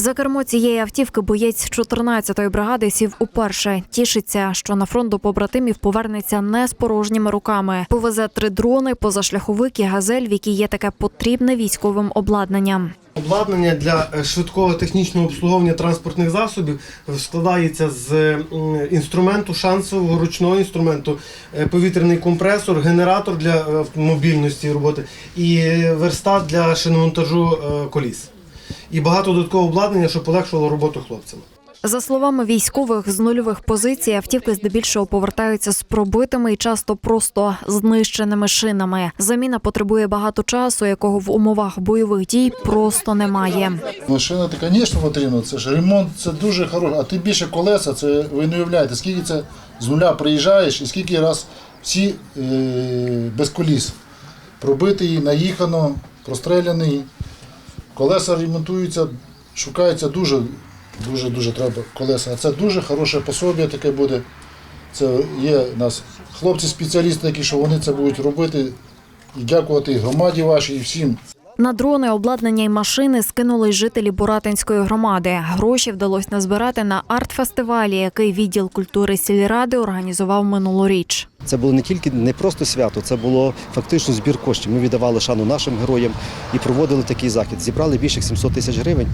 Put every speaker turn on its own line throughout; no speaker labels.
За кермо цієї автівки боєць 14-ї бригади сів уперше. Тішиться, що на фронт до побратимів повернеться не з порожніми руками. Повезе три дрони, позашляховик і газель, в якій є таке потрібне військовим обладнанням.
Обладнання для е, швидкого технічного обслуговування транспортних засобів складається з інструменту шансового ручного інструменту, е, повітряний компресор, генератор для е, автомобільності роботи і е, верстат для шиномонтажу е, коліс. І багато додаткового обладнання, що полегшувало роботу хлопцям.
За словами військових, з нульових позицій автівки здебільшого повертаються з пробитими і часто просто знищеними шинами. Заміна потребує багато часу, якого в умовах бойових дій просто немає.
Машина, то, звісно, потрібно. Це ж ремонт, це дуже хороше. А тим більше колеса, це ви не уявляєте, скільки це з нуля приїжджаєш і скільки раз всі е, без коліс. Пробитий, наїхано, простреляний. Колеса ремонтуються, шукаються дуже, дуже, дуже треба колеса. А це дуже хороше пособі таке буде. Це є у нас хлопці-спеціалісти, які що вони це будуть робити. І дякувати громаді вашій, і всім.
На дрони, обладнання й машини скинули жителі Буратинської громади. Гроші вдалося назбирати на арт-фестивалі, який відділ культури сільради організував минулоріч.
Це було не тільки не просто свято, це було фактично збір коштів. Ми віддавали шану нашим героям і проводили такий захід. Зібрали більше як 700 тисяч гривень.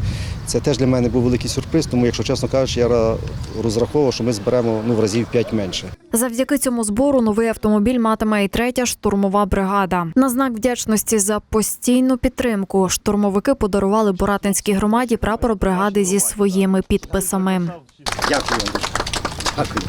Це теж для мене був великий сюрприз, тому, якщо чесно кажучи, я розраховував, що ми зберемо ну, в разів 5 менше.
Завдяки цьому збору новий автомобіль матиме і третя штурмова бригада. На знак вдячності за постійну підтримку штурмовики подарували Буратинській громаді прапор бригади зі своїми підписами.
Дякую, Дякую.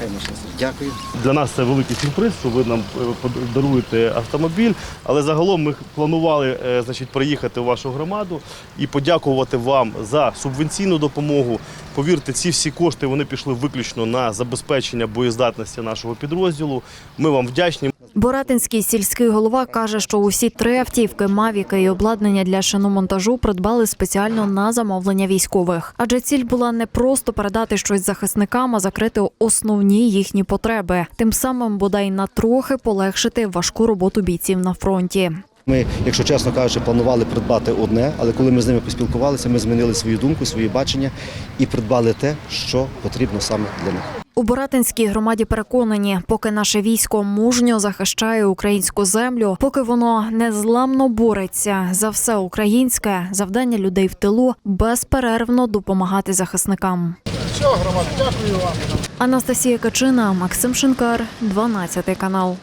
Хай наша. Дякую.
Для нас це великий сюрприз, що ви нам даруєте подаруєте автомобіль. Але загалом ми планували е, значить, приїхати в вашу громаду і подякувати вам за субвенційну допомогу. Повірте, ці всі кошти вони пішли виключно на забезпечення боєздатності нашого підрозділу. Ми вам вдячні.
Боратинський сільський голова каже, що усі три автівки, мавіки і обладнання для шиномонтажу придбали спеціально на замовлення військових. Адже ціль була не просто передати щось захисникам, а закрити основні їхні потреби, тим самим бодай на трохи полегшити важку роботу бійців на фронті.
Ми, якщо чесно кажучи, планували придбати одне, але коли ми з ними поспілкувалися, ми змінили свою думку, свої бачення і придбали те, що потрібно саме для них.
У Боратинській громаді переконані, поки наше військо мужньо захищає українську землю, поки воно незламно бореться за все українське, завдання людей в тилу безперервно допомагати захисникам.
Все, громада, дякую вам.
Анастасія Качина, Максим Шинкар, 12 канал.